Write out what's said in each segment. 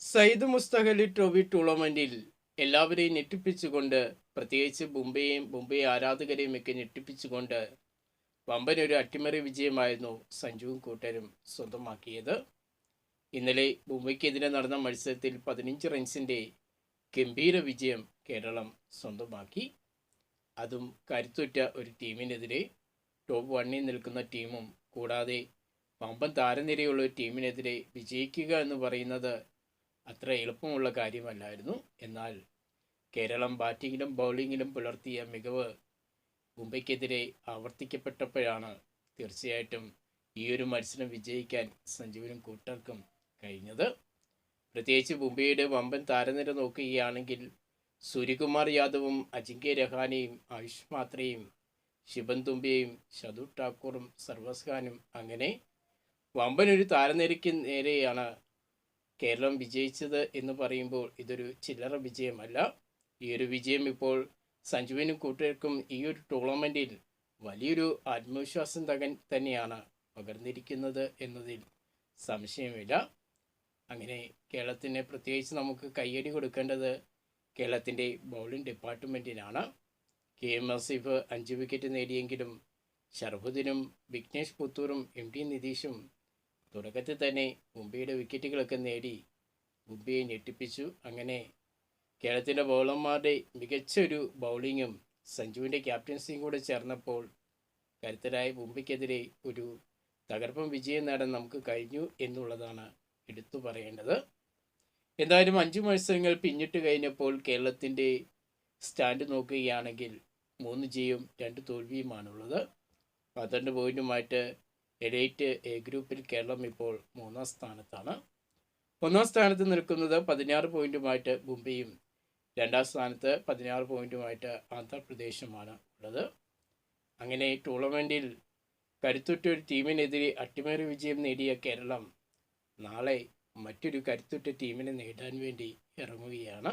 Sayyid മുസ്തഖലി trophy ടൂർണമെന്റിൽ എല്ലാവരെയും ഞെട്ടിപ്പിച്ചുകൊണ്ട് പ്രത്യേകിച്ച് മുംബൈയെയും മുംബൈ ആരാധകരെയും ഒക്കെ ഞെട്ടിപ്പിച്ചുകൊണ്ട് വമ്പൻ ഒരു അട്ടിമറി വിജയമായിരുന്നു സഞ്ജുവും കൂട്ടരും സ്വന്തമാക്കിയത്. ഇന്നലെ മുംബൈക്കെതിരെ നടന്ന മത്സരത്തിൽ പതിനഞ്ച് റൺസിന്റെ ഗംഭീര വിജയം കേരളം സ്വന്തമാക്കി. അതും കരുത്തുറ്റ ഒരു ടീമിനെതിരെ ടോപ്പ് വണ്ണിൽ നിൽക്കുന്ന ടീമും കൂടാതെ വമ്പൻ താരനിരയുള്ള ഒരു ടീമിനെതിരെ വിജയിക്കുക എന്ന് പറയുന്നത് അത്ര എളുപ്പമുള്ള കാര്യമല്ലായിരുന്നു. എന്നാൽ കേരളം ബാറ്റിങ്ങിലും ബൗളിങ്ങിലും പുലർത്തിയ മികവ് മുംബൈക്കെതിരെ ആവർത്തിക്കപ്പെട്ടപ്പോഴാണ് തീർച്ചയായിട്ടും ഈ ഒരു മത്സരം വിജയിക്കാൻ സഞ്ജുവിനും കൂട്ടർക്കും കഴിഞ്ഞത്. പ്രത്യേകിച്ച് മുംബൈയുടെ വമ്പൻ താരനിര നോക്കുകയാണെങ്കിൽ സൂര്യകുമാർ യാദവും അജിങ്ക്യ രഹാനെയും ആയുഷ് മാത്രയും ശിവൻ തുമ്പയും ഷതു ഠാക്കൂറും സർവസ് ഖാനും അങ്ങനെ വമ്പനൊരു താരനിരയ്ക്ക് നേരെയാണ് കേരളം വിജയിച്ചത് എന്ന് പറയുമ്പോൾ ഇതൊരു ചില്ലറ വിജയമല്ല. ഈ ഒരു വിജയം ഇപ്പോൾ സഞ്ജുവിനും കൂട്ടുകാർക്കും ഈ ഒരു ടൂർണമെന്റിൽ വലിയൊരു ആത്മവിശ്വാസം തകൻ തന്നെയാണ് പകർന്നിരിക്കുന്നത് എന്നതിൽ സംശയമില്ല. അങ്ങനെ കേരളത്തിന് പ്രത്യേകിച്ച് നമുക്ക് കയ്യടി കൊടുക്കേണ്ടത് കേരളത്തിന്റെ ബൗളിംഗ് ഡിപ്പാർട്ട്മെന്റിനാണ് കെ എം അസീഫ് അഞ്ച് വിക്കറ്റ് നേടിയെങ്കിലും ഷർഫുദ്ദീനും വിഘ്നേഷ് പുത്തൂറും എം ടി നിതീഷും തുടക്കത്തിൽ തന്നെ മുംബൈയുടെ വിക്കറ്റുകളൊക്കെ നേടി മുംബൈയെ ഞെട്ടിപ്പിച്ചു. അങ്ങനെ കേരളത്തിന്റെ ബൗളർമാരുടെ മികച്ചൊരു ബൗളിങ്ങും സഞ്ജുവിന്റെ ക്യാപ്റ്റൻസിയും കൂടെ ചേർന്നപ്പോൾ കരുത്തരായ മുംബൈക്കെതിരെ ഒരു തകർപ്പൻ വിജയം നേടാൻ നമുക്ക് കഴിഞ്ഞു എന്നുള്ളതാണ് എടുത്തു പറയേണ്ടത്. എന്തായാലും അഞ്ച് മത്സരങ്ങൾ പിന്നിട്ട് കഴിഞ്ഞപ്പോൾ കേരളത്തിന്റെ സ്റ്റാൻഡ് നോക്കുകയാണെങ്കിൽ മൂന്ന് ജയവും രണ്ട് തോൽവിയുമാണുള്ളത്. പന്ത്രണ്ട് പോയിന്റുമായിട്ട് എലൈറ്റ് എ ഗ്രൂപ്പിൽ കേരളം ഇപ്പോൾ മൂന്നാം സ്ഥാനത്താണ്. ഒന്നാം സ്ഥാനത്ത് നിൽക്കുന്നത് പതിനാറ് പോയിന്റുമായിട്ട് മുംബൈയും രണ്ടാം സ്ഥാനത്ത് പതിനാറ് പോയിന്റുമായിട്ട് ആന്ധ്രാപ്രദേശുമാണ് ഉള്ളത്. അങ്ങനെ ടൂർണമെന്റിൽ കരുത്തുറ്റ ഒരു ടീമിനെതിരെ അട്ടിമേറി വിജയം നേടിയ കേരളം നാളെ മറ്റൊരു കരുത്തുറ്റ ടീമിനെ നേടാൻ വേണ്ടി ഇറങ്ങുകയാണ്.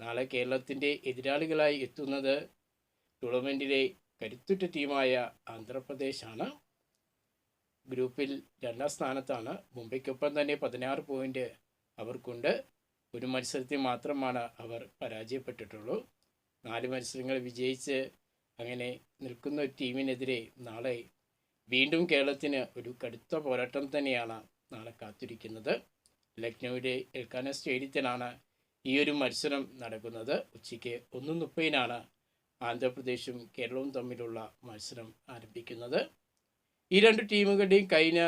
നാളെ കേരളത്തിന്റെ എതിരാളികളായി എത്തുന്നത് ടൂർണമെന്റിലെ കരുത്തുറ്റ ടീമായ ആന്ധ്രാപ്രദേശാണ്. ഗ്രൂപ്പിൽ രണ്ടാം സ്ഥാനത്താണ്. മുംബൈക്കൊപ്പം തന്നെ പതിനാറ് പോയിന്റ് അവർക്കുണ്ട്. ഒരു മത്സരത്തിൽ മാത്രമാണ് അവർ പരാജയപ്പെട്ടിട്ടുള്ളൂ. നാല് മത്സരങ്ങൾ വിജയിച്ച് അങ്ങനെ നിൽക്കുന്ന ടീമിനെതിരെ നാളെ വീണ്ടും കേരളത്തിന് ഒരു കടുത്ത പോരാട്ടം തന്നെയാണ് നാളെ കാത്തിരിക്കുന്നത്. ലക്നൌവിലെ എൽക്കാന സ്റ്റേഡിയത്തിലാണ് ഈ ഒരു മത്സരം നടക്കുന്നത്. ഉച്ചയ്ക്ക് ഒന്ന് മുപ്പതിനാണ് ആന്ധ്രാപ്രദേശും കേരളവും തമ്മിലുള്ള മത്സരം ആരംഭിക്കുന്നത്. ഈ രണ്ട് ടീമുകളുടെയും കഴിഞ്ഞ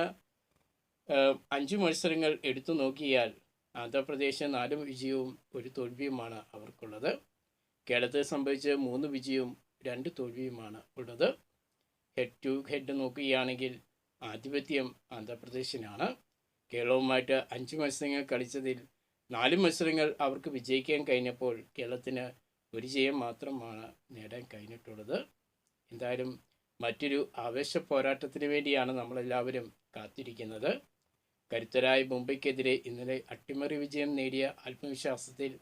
അഞ്ച് മത്സരങ്ങൾ എടുത്തു നോക്കിയാൽ ആന്ധ്രാപ്രദേശ് നാല് വിജയവും ഒരു തോൽവിയുമാണ് അവർക്കുള്ളത്. കേരളത്തെ സംബന്ധിച്ച് മൂന്ന് വിജയവും രണ്ട് തോൽവിയുമാണ് ഉള്ളത്. ഹെഡ് ടു ഹെഡ് നോക്കുകയാണെങ്കിൽ ആധിപത്യം ആന്ധ്രാപ്രദേശിനാണ്. കേരളവുമായിട്ട് അഞ്ച് മത്സരങ്ങൾ കളിച്ചതിൽ നാല് മത്സരങ്ങൾ അവർക്ക് വിജയിക്കാൻ കഴിഞ്ഞപ്പോൾ കേരളത്തിന് ഒരു ജയം മാത്രമാണ് നേടാൻ കഴിഞ്ഞിട്ടുള്ളത്. എന്തായാലും മറ്റൊരു ആവേശ പോരാട്ടത്തിന് വേണ്ടിയാണ് നമ്മളെല്ലാവരും കാത്തിരിക്കുന്നത്. കരുത്തരായ മുംബൈക്കെതിരെ ഇന്നലെ അട്ടിമറി വിജയം നേടിയ ആത്മവിശ്വാസത്തിൽ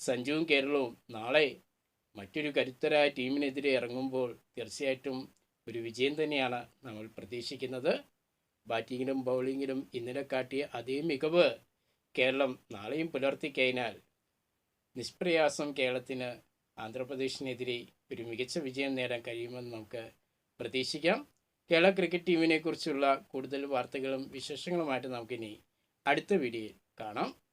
സഞ്ജുവും കേരളവും നാളെ മറ്റൊരു കരുത്തരായ ടീമിനെതിരെ ഇറങ്ങുമ്പോൾ തീർച്ചയായിട്ടും ഒരു വിജയം തന്നെയാണ് നമ്മൾ പ്രതീക്ഷിക്കുന്നത്. ബാറ്റിങ്ങിലും ബൗളിങ്ങിലും ഇന്നലെ കാട്ടിയ അതേ മികവ് കേരളം നാളെയും പുലർത്തിക്കഴിഞ്ഞാൽ നിഷ്പ്രയാസം കേരളത്തിന് ആന്ധ്രാപ്രദേശിനെതിരെ ഒരു മികച്ച വിജയം നേടാൻ കഴിയുമെന്ന് നമുക്ക് പ്രതീക്ഷിക്കാം. കേരള ക്രിക്കറ്റ് ടീമിനെ കുറിച്ചുള്ള കൂടുതൽ വാർത്തകളും വിശേഷങ്ങളുമായിട്ട് നമുക്കിനി അടുത്ത വീഡിയോയിൽ കാണാം.